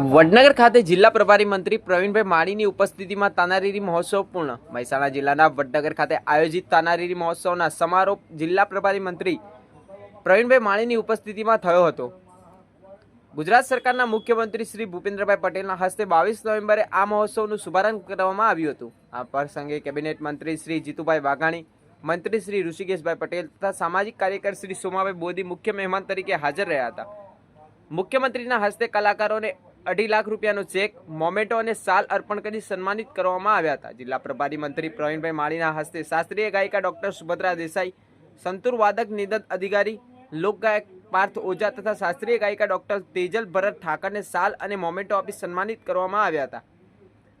વડનગર ખાતે જિલ્લા પ્રભારી મંત્રી પ્રવીણભાઈ માળીની ઉપસ્થિતિમાં તાનારીરી મહોત્સવ પૂર્ણ. મહેસાણા જિલ્લાના વડનગર ખાતે આયોજિત તાનારીરી મહોત્સવના સમારોહ જિલ્લા પ્રભારી મંત્રી પ્રવીણભાઈ માળીની ઉપસ્થિતિમાં થયો હતો. ગુજરાત સરકારના મુખ્યમંત્રી શ્રી ભૂપેન્દ્રભાઈ પટેલના હસ્તે બાવીસ નવેમ્બરે આ મહોત્સવનું શુભારંભ કરવામાં આવ્યું હતું. આ પ્રસંગે કેબિનેટ મંત્રી શ્રી જીતુભાઈ વાઘાણી, મંત્રી શ્રી ઋષિકેશભાઈ પટેલ તથા સામાજિક કાર્યકર શ્રી સોમાભાઈ બોધી મુખ્ય મહેમાન તરીકે હાજર રહ્યા હતા. મુખ્યમંત્રીના હસ્તે કલાકારોને અઢી લાખ રૂપિયાનો ચેક મોમેટો અને સાલ અર્પણ કરી સન્માનિત કરવામાં આવ્યા હતા. જિલ્લા પ્રભારી મંત્રી પ્રવીણભાઈ માળીના હસ્તે શાસ્ત્રીય ગાયિકા ડોક્ટર સુભદ્રા દેસાઈ, સંતુર વાદક નિદત અધિકારી, લોકગાયક પાર્થ ઓઝા તથા શાસ્ત્રીય ગાયિકા ડોક્ટર તેજલ ભરત ઠાકરને સાલ અને મોમેટો આપી સન્માનિત કરવામાં આવ્યા હતા.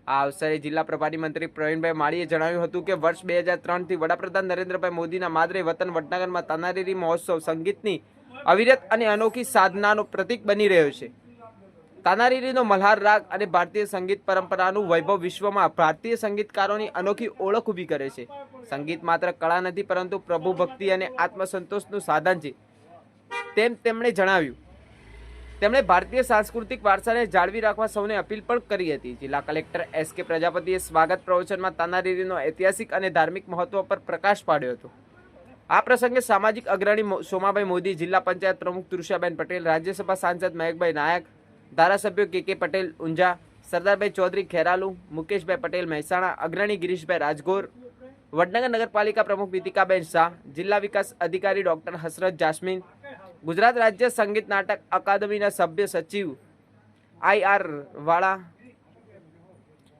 આ અવસરે જિલ્લા પ્રભારી મંત્રી પ્રવીણભાઈ માળીએ જણાવ્યું હતું કે, વર્ષ બે હજાર ત્રણથી વડાપ્રધાન નરેન્દ્રભાઈ મોદીના માદરે વતન વડનગરમાં તાનારીરી મહોત્સવ સંગીતની અવિરત અને અનોખી સાધનાનો પ્રતીક બની રહ્યો છે. તાનારીરીનો મલ્હાર રાગ અને ભારતીય સંગીત પરંપરાનું વૈભવ વિશ્વમાં ભારતીય સંગીતકારોની અનોખી ઓળખ ઊભી કરે છે. સંગીત માત્ર કળા નથી, પરંતુ પ્રભુ ભક્તિ અને આત્મસંતોષનું સાધન છે. તેમ તેમણે જણાવ્યું. તેમણે ભારતીય સાંસ્કૃતિક વારસાને જાળવી રાખવા સૌને અપીલ પણ કરી હતી. જિલ્લા કલેક્ટર એસ કે પ્રજાપતિએ સ્વાગત પ્રવચનમાં તાનારીરીનો ઐતિહાસિક અને ધાર્મિક મહત્વ પર પ્રકાશ પાડ્યો હતો. આ પ્રસંગે સામાજિક અગ્રણી સોમાભાઈ મોદી, જિલ્લા પંચાયત પ્રમુખ તૃષાબેન પટેલ, રાજ્યસભા સાંસદ મહેકભાઈ નાયક ધારાસભ્યો કે કે પટેલ ઊંઝા, સરદારભાઈ ચૌધરી ખેરાલુ, મુકેશભાઈ પટેલ મહેસાણા, અગ્રણી ગિરીશભાઈ રાજગોર, વડનગર નગરપાલિકા પ્રમુખ બીતિકાબેન શાહ, જિલ્લા વિકાસ અધિકારી ડોક્ટર હસરત જાસ્મીન, ગુજરાત રાજ્ય સંગીત નાટક અકાદમીના સભ્ય સચિવ આઈ આર વાળા,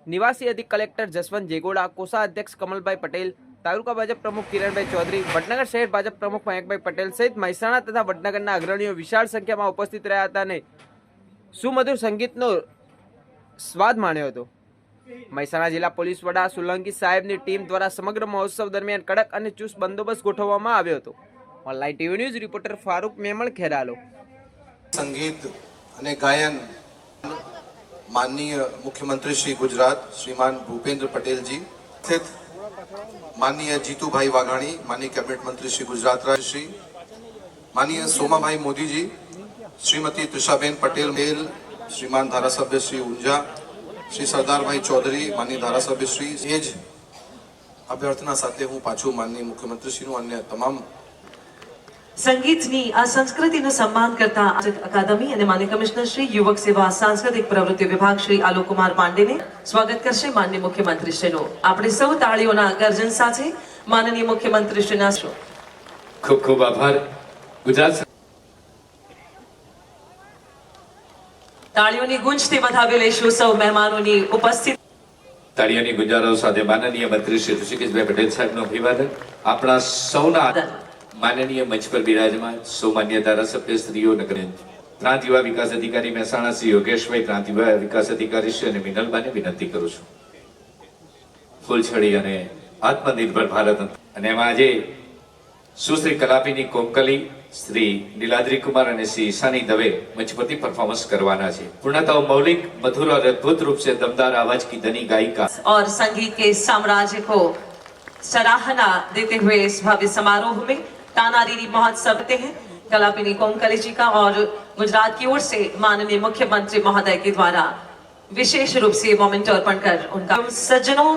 નિવાસી અધિક કલેક્ટર જસવંત જેગોડા કોષા અધ્યક્ષ કમલભાઈ પટેલ, તાલુકા ભાજપ પ્રમુખ કિરણભાઈ ચૌધરી, વડનગર શહેર ભાજપ પ્રમુખ મયંકભાઈ પટેલ સહિત મહેસાણા તથા વડનગરના અગ્રણીઓ વિશાળ સંખ્યામાં ઉપસ્થિત રહ્યા હતા અને સુમધુર સંગીતનો સ્વાદ માણ્યો હતો. મહેસાણા જિલ્લા પોલીસ વડા સોલંકી સાહેબની ટીમ દ્વારા સમગ્ર મહોત્સવ દરમિયાન કડક અને ચુસ્ત બંદોબસ્ત ગોઠવવામાં આવ્યો હતો. Online TV news reporter Farooq Memon Kheralu. સંગીત અને ગાયન માનનીય મુખ્યમંત્રી શ્રી ગુજરાત શ્રીમાન ભૂપેન્દ્ર પટેલજી, સ્થિત માનનીય જીતુભાઈ વાઘાણી, માનનીય કેબિનેટ મંત્રી શ્રી ગુજરાત રાજશ્રી શ્રી માનનીય સોમાભાઈ મોદીજી શ્રીમતી તુષાબેન પટેલ મેલ શ્રીમાન ધારાસભ્ય શ્રી ઊંઝા શ્રી સરદારભાઈ ચૌધરી માનની ધારાસભ્ય શ્રી એ જ અભ્યર્થના સાથે હું પાછું માનની મુખ્યમંત્રીશ્રીનું અન્ય તમામ સંગીતની આ સંસ્કૃતિનું સન્માન કરતા અકાદમી અને માન્ય કમિશનર શ્રી યુવક સેવા સાંસ્કૃતિક પ્રવૃત્તિ વિભાગ શ્રી આલોકકુમાર પાંડેને સ્વાગત કરશે માનનીય મુખ્યમંત્રી શ્રીનું આપણે સૌ તાળીઓના ગર્જન સાથે માનનીય મુખ્યમંત્રી શ્રીના શ્રો ખૂબ ખૂબ આભાર. ગુજરાત તાળીઓની ગુંજથી વધાવી લઈશું સૌ મહેમાનોની ઉપસ્થિત. તાળીઓની ગુંજારો સાથે માનનીય મંત્રી શ્રી ઋષિકેશભાઈ પટેલ સાહેબનું અભિવાદન. આપણા સૌના માનનીય મંચ પર બિરાજમાન, સૌમાન્ય ધારાસભ્ય શ્રીઓ નગર પ્રાંત યુવા વિકાસ અધિકારી મહેસાણા શ્રી યોગેશભાઈ પ્રાંત યુવા વિકાસ અધિકારી શ્રી અને મિનલબાને વિનંતી કરું છું. ફૂલછડી અને આત્મનિર્ભર ભારત. અને એમાં આજે સુશ્રી કલાપીની કોંકલી શ્રી નીલાદ્રી કુમાર અને શ્રી ઈશાની દવે મંચ પરથી પરફોર્મન્સ કરવાના છે પૂર્ણતઃ મૌલિક મધુર और अद्भुत रूप से दमदार आवाज की धनी गायिका और संगीत के साम्राज्य को सराहना देते हुए इस भव्य समारोह में तानारीरी महोत्सव हैं कलापिनी कोमकली जी का और गुजरात की ओर से माननीय मुख्यमंत्री महोदय के द्वारा विशेष रूप से मोमेंट अर्पण कर उनका सज्जनों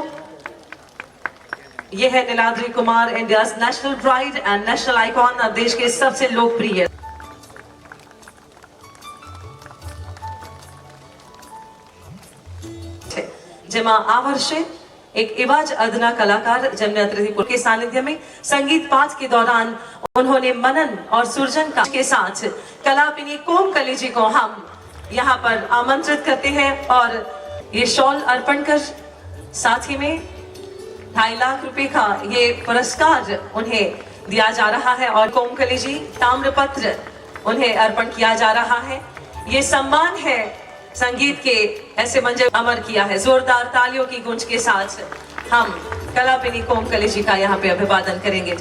ये है Niladri Kumar India national pride and national icon देश के सबसे लोकप्रिय છે જેમાં આ વર્ષે एक एवा ज अदना कलाकार जन्म अतिथिपुर के सानिध्य में संगीत पाठ के दौरान उन्होंने मनन और सुरजन का के साथ कलापिनी कोम कली जी को हम यहाँ पर आमंत्रित करते हैं और ये शॉल अर्पण कर साथ ही में ढाई लाख रुपए का ये पुरस्कार उन्हें दिया जा रहा है और कोमकली जी ताम्रपत्र उन्हें अर्पण किया जा रहा है। ये सम्मान है संगीत के ऐसे मंजर अमर किया है। जोरदार तालियों की गूंज के साथ हम कलापिनी कोमकली जी का यहाँ पे अभिवादन करेंगे।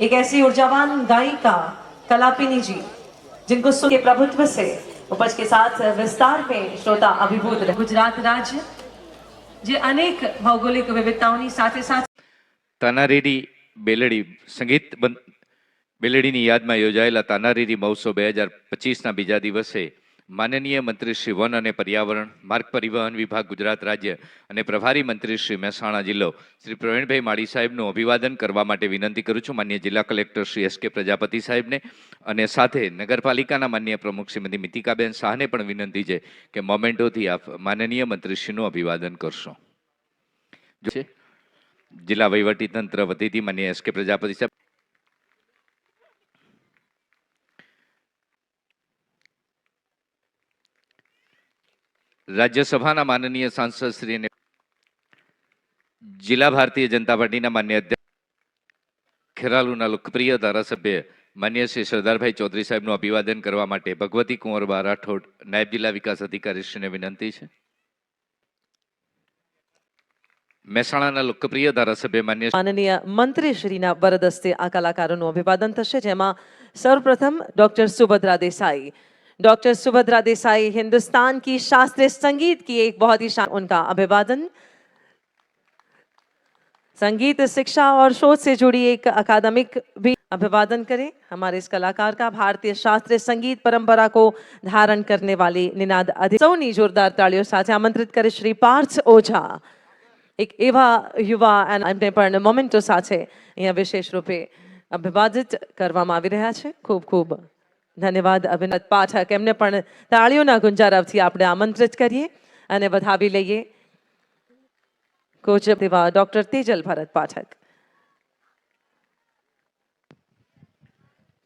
एक ऐसी ऊर्जावान गायिका कलापिनी जी, जिनको सुन के प्रभुत्व से उपज के साथ विस्तार में श्रोता अभिभूत गुजरात राज्य જે અનેક ભૌગોલિક વિવિધતાઓની સાથે સાથે તાનારીરી બેલડી સંગીત બેલડીની યાદમાં યોજાયેલા તાનારીરી મહોત્સવ બે હજાર પચીસના બીજા દિવસે માનનીય મંત્રી શ્રી વન અને પર્યાવરણ, માર્ગ પરિવહન વિભાગ, ગુજરાત રાજ્ય અને પ્રભારી મંત્રી શ્રી મહેસાણા જિલ્લો, શ્રી પ્રવીણભાઈ માળી સાહેબનું અભિવાદન કરવા માટે વિનંતી કરું છું. માન્ય જિલ્લા કલેક્ટર શ્રી એસ કે પ્રજાપતિ સાહેબને અને સાથે નગરપાલિકાના માન્ય પ્રમુખ શ્રીમતી મિતિકાબેન શાહને પણ વિનંતી છે કે મોમેન્ટોથી આપ માનનીય મંત્રીશ્રીનું અભિવાદન કરશો. જિલ્લા વહીવટીતંત્ર વતીથી માન્ય એસ કે પ્રજાપતિ સાહેબ રાજ્યસભાના માનનીય સાંસદ જિલ્લા ભારતીય જનતા પાર્ટીના માન્ય અધ્યક્ષ, ખેરાલુના લોકપ્રિય ધારાસભ્ય માન્ય શ્રી સરદારભાઈ ચૌધરી સાહેબનું અભિવાદન કરવા માટે ભગવતી કુંવરબા રાઠોડ નાયબ જિલ્લા વિકાસ અધિકારીશ્રીને વિનંતી છે. મહેસાણાના લોકપ્રિય ધારાસભ્ય માન્ય માનનીય મંત્રી શ્રીના વરદસ્તે આ કલાકારોનું અભિવાદન થશે, જેમાં સૌપ્રથમ ડોક્ટર સુભદ્રા દેસાઈ डॉक्टर सुभद्रा देसाई हिंदुस्तान की शास्त्रीय संगीत की एक बहुत ही शा- उनका अभिवादन संगीत शिक्षा और शोध से जुड़ी एक अकादमिक भी अभिवादन करें हमारे इस कलाकार का भारतीय शास्त्रीय संगीत परंपरा को धारण करने वाली निनाद अधि સૌની જોરદાર તાળીઓ સાથે આમંત્રિત કરે શ્રી પાર્થ ઓઝા એક એવા યુવા અને એમને પણ મોમેન્ટો સાથે અહીંયા વિશેષ રૂપે અભિવાદિત કરવામાં આવી રહ્યા છે ખૂબ ખૂબ ધન્યવાદ અભિનંદ પાઠક એમને પણ તાળીઓના ગુંજારવથી આપણે આમંત્રિત કરીએ અને વધાવી લઈએ કોચ તેવા ડોક્ટર તેજલ ભરત પાઠક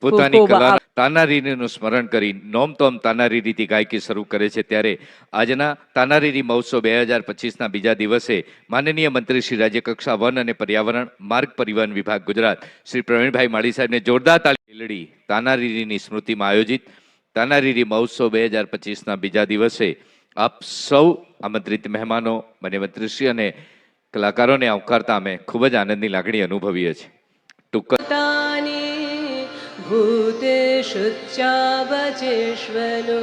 પોતાની કલા. તાનારીરીનું સ્મરણ કરી નોમતોમ તાનારી રીતિ ગાયકી શરૂ કરે છે. ત્યારે આજના તાનારીરી મહોત્સવ બે હજાર પચીસના બીજા દિવસે માનનીય મંત્રી શ્રી રાજ્યકક્ષા વન અને પર્યાવરણ માર્ગ પરિવહન વિભાગ ગુજરાત શ્રી પ્રવીણભાઈ માળી સાહેબને જોરદાર મેળવી તાનારીરીની સ્મૃતિમાં આયોજિત તાનારીરી મહોત્સવ બે હજાર પચીસના બીજા દિવસે આપ સૌ આમંત્રિત મહેમાનો, મને મંત્રીશ્રી અને કલાકારોને આવકારતા અમે ખૂબ જ આનંદની લાગણી અનુભવીએ છીએ. ટૂંક भूतेषु चावचेष्वनु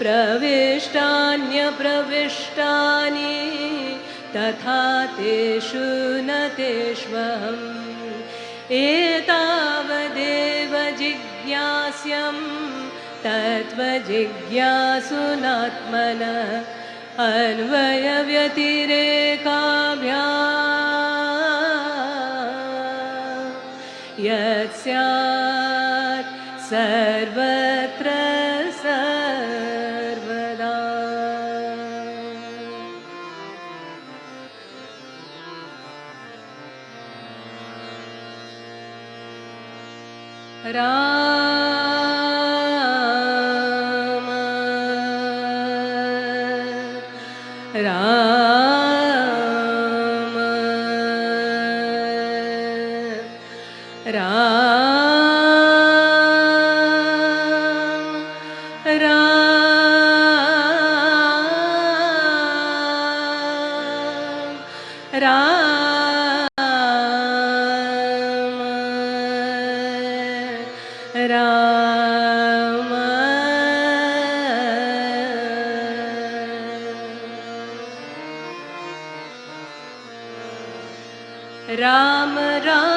प्रविष्टान्यप्रविष्टानि तथा तेषु न तेष्वहम्। एतावदेव जिज्ञास्यं तत्त्वजिज्ञासुनात्मनः अन्वयव्यतिरेकाभ्या यत् स्यात् सर्वत्र सर्वदा राम राम राम राम